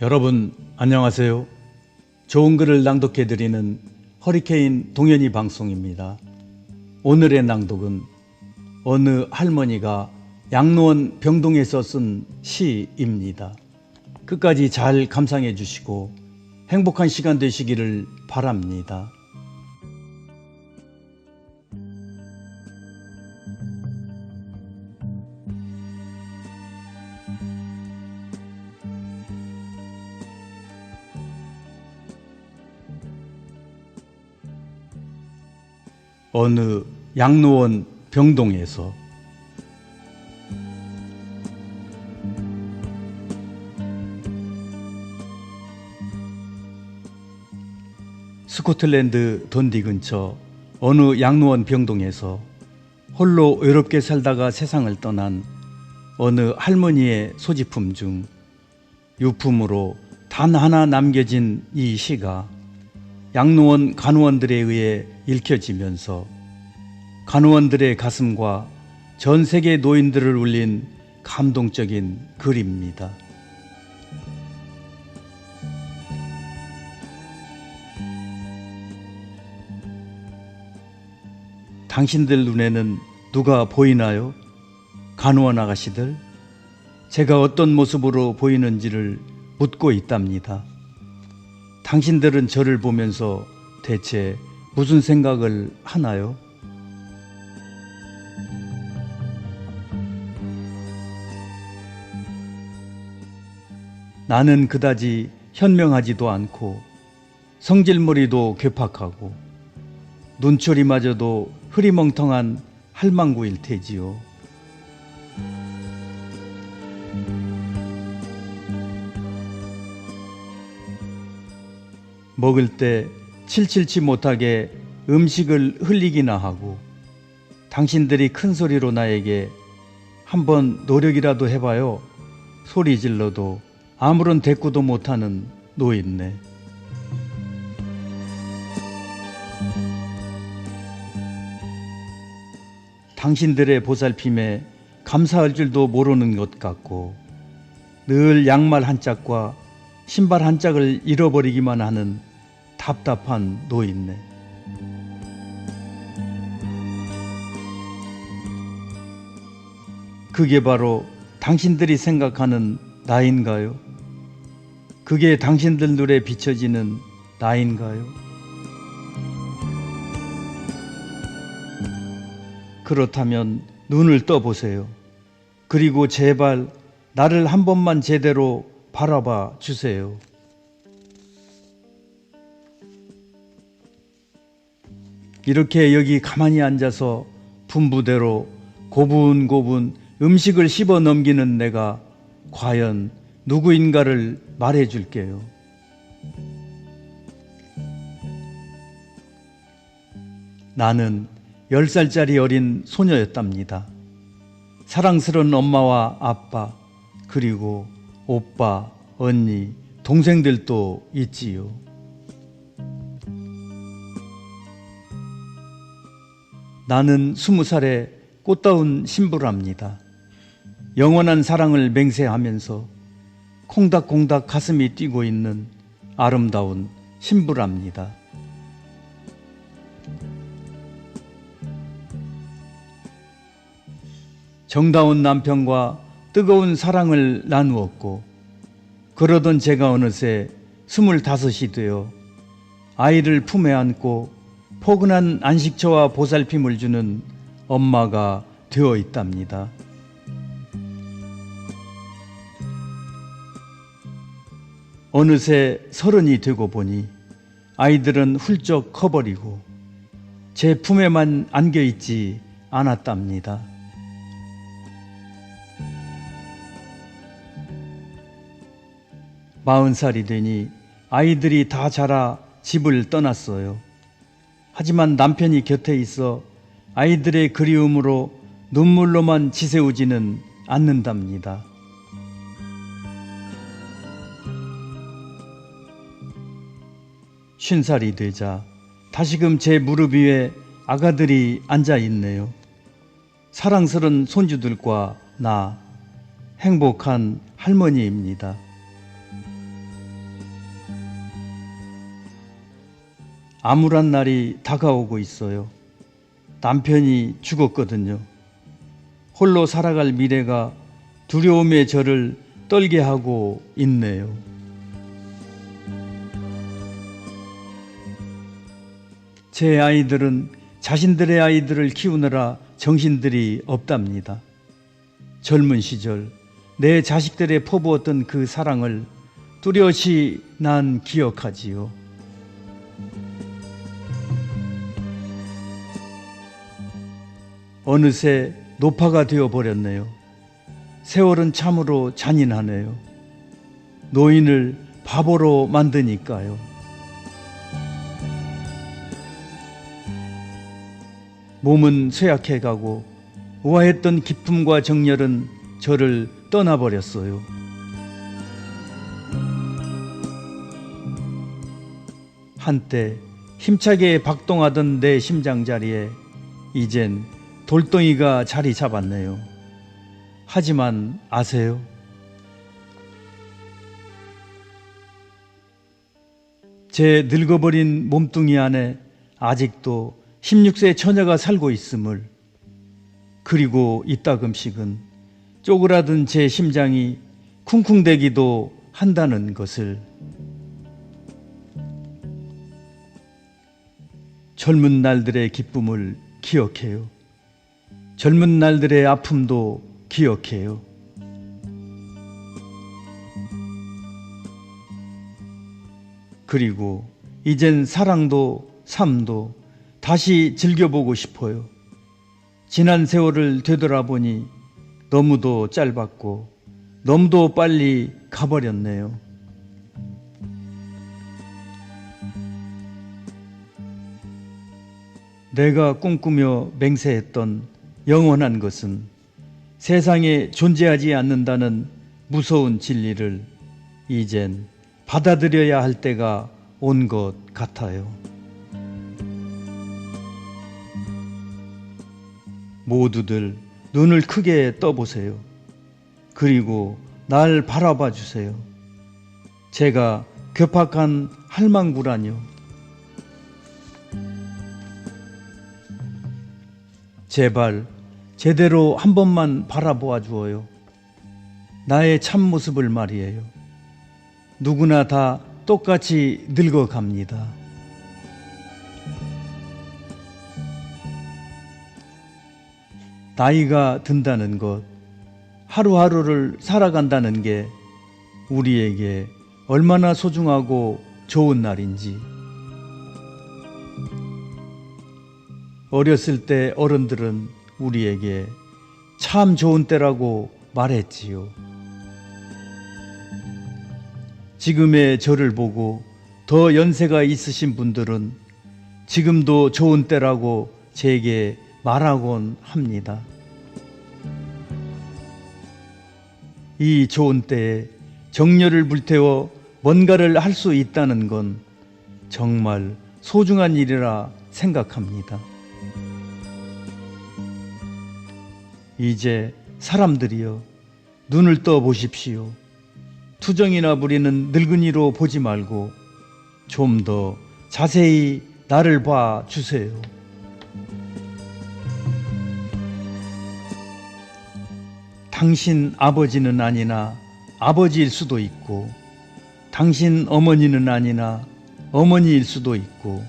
여러분 안녕하세요. 좋은 글을 낭독해 드리는 허리케인 동현이 방송입니다. 오늘의 낭독은 어느 할머니가 양로원 병동에서 쓴 시입니다. 끝까지 잘 감상해 주시고 행복한 시간 되시기를 바랍니다. 어느 양로원 병동에서 스코틀랜드 돈디 근처 어느 양로원 병동에서 홀로 외롭게 살다가 세상을 떠난 어느 할머니의 소지품 중 유품으로 단 하나 남겨진 이 시가 양로원 간호원들에 의해 읽혀지면서 간호원들의 가슴과 전 세계 노인들을 울린 감동적인 글입니다. 당신들 눈에는 누가 보이나요? 간호원 아가씨들? 제가 어떤 모습으로 보이는지를 묻고 있답니다. 당신들은 저를 보면서 대체 무슨 생각을 하나요? 나는 그다지 현명하지도 않고 성질머리도 괴팍하고 눈초리마저도 흐리멍텅한 할망구일 테지요. 먹을 때 칠칠치 못하게 음식을 흘리기나 하고 당신들이 큰 소리로 나에게 한번 노력이라도 해봐요. 소리 질러도 아무런 대꾸도 못하는 노인네. 당신들의 보살핌에 감사할 줄도 모르는 것 같고 늘 양말 한 짝과 신발 한 짝을 잃어버리기만 하는 답답한 노인네. 그게 바로 당신들이 생각하는 나인가요? 그게 당신들 눈에 비춰지는 나인가요? 그렇다면 눈을 떠보세요. 그리고 제발 나를 한 번만 제대로 바라봐 주세요. 이렇게 여기 가만히 앉아서 분부대로 고분고분 음식을 씹어 넘기는 내가 과연 누구인가를 말해 줄게요. 나는 열 살짜리 어린 소녀였답니다. 사랑스러운 엄마와 아빠, 그리고 오빠, 언니, 동생들도 있지요. 나는 스무 살에 꽃다운 신부랍니다. 영원한 사랑을 맹세하면서 콩닥콩닥 가슴이 뛰고 있는 아름다운 신부랍니다. 정다운 남편과 뜨거운 사랑을 나누었고 그러던 제가 어느새 스물다섯이 되어 아이를 품에 안고 포근한 안식처와 보살핌을 주는 엄마가 되어 있답니다. 어느새 서른이 되고 보니 아이들은 훌쩍 커버리고 제 품에만 안겨 있지 않았답니다. 마흔 살이 되니 아이들이 다 자라 집을 떠났어요. 하지만 남편이 곁에 있어 아이들의 그리움으로 눈물로만 지새우지는 않는답니다. 쉰 살이 되자 다시금 제 무릎 위에 아가들이 앉아 있네요. 사랑스런 손주들과 나 행복한 할머니입니다. 암울한 날이 다가오고 있어요. 남편이 죽었거든요. 홀로 살아갈 미래가 두려움에 저를 떨게 하고 있네요. 제 아이들은 자신들의 아이들을 키우느라 정신들이 없답니다. 젊은 시절 내 자식들에 퍼부었던 그 사랑을 뚜렷이 난 기억하지요. 어느새 노파가 되어 버렸네요. 세월은 참으로 잔인하네요. 노인을 바보로 만드니까요. 몸은 쇠약해 가고 우아했던 기쁨과 정열은 저를 떠나버렸어요. 한때 힘차게 박동하던 내 심장 자리에 이젠 돌덩이가 자리 잡았네요. 하지만 아세요? 제 늙어버린 몸뚱이 안에 아직도 16세 처녀가 살고 있음을 그리고 이따금씩은 쪼그라든 제 심장이 쿵쿵대기도 한다는 것을 젊은 날들의 기쁨을 기억해요. 젊은 날들의 아픔도 기억해요. 그리고 이젠 사랑도 삶도 다시 즐겨보고 싶어요. 지난 세월을 되돌아보니 너무도 짧았고 너무도 빨리 가버렸네요. 내가 꿈꾸며 맹세했던 영원한 것은 세상에 존재하지 않는다는 무서운 진리를 이젠 받아들여야 할 때가 온 것 같아요. 모두들 눈을 크게 떠보세요. 그리고 날 바라봐 주세요. 제가 괴팍한 할망구라뇨. 제발 제대로 한 번만 바라보아 주어요. 나의 참모습을 말이에요. 누구나 다 똑같이 늙어갑니다. 나이가 든다는 것, 하루하루를 살아간다는 게 우리에게 얼마나 소중하고 좋은 날인지. 어렸을 때 어른들은 우리에게 참 좋은 때라고 말했지요. 지금의 저를 보고 더 연세가 있으신 분들은 지금도 좋은 때라고 제게 말하곤 합니다. 이 좋은 때에 정열을 불태워 뭔가를 할 수 있다는 건 정말 소중한 일이라 생각합니다. 이제 사람들이여 눈을 떠 보십시오. 투정이나 부리는 늙은이로 보지 말고 좀 더 자세히 나를 봐 주세요. 당신 아버지는 아니나 아버지일 수도 있고, 당신 어머니는 아니나 어머니일 수도 있고,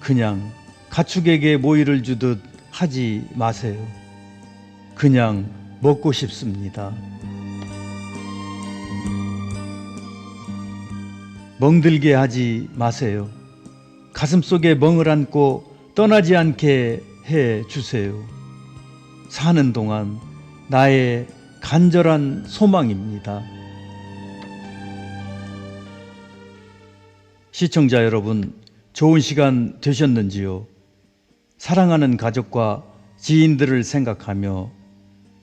그냥 가축에게 모이를 주듯 하지 마세요. 그냥 먹고 싶습니다. 멍들게 하지 마세요. 가슴 속에 멍을 안고 떠나지 않게 해 주세요. 사는 동안 나의 간절한 소망입니다. 시청자 여러분, 좋은 시간 되셨는지요? 사랑하는 가족과 지인들을 생각하며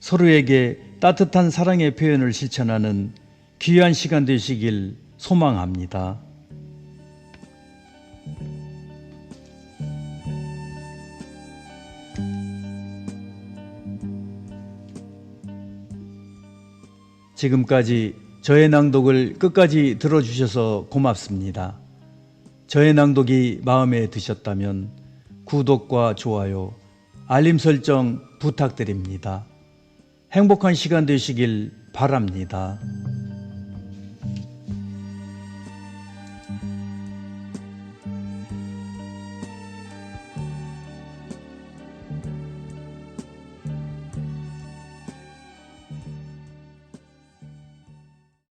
서로에게 따뜻한 사랑의 표현을 실천하는 귀한 시간 되시길 소망합니다. 지금까지 저의 낭독을 끝까지 들어주셔서 고맙습니다. 저의 낭독이 마음에 드셨다면 구독과 좋아요, 알림 설정 부탁드립니다. 행복한 시간 되시길 바랍니다.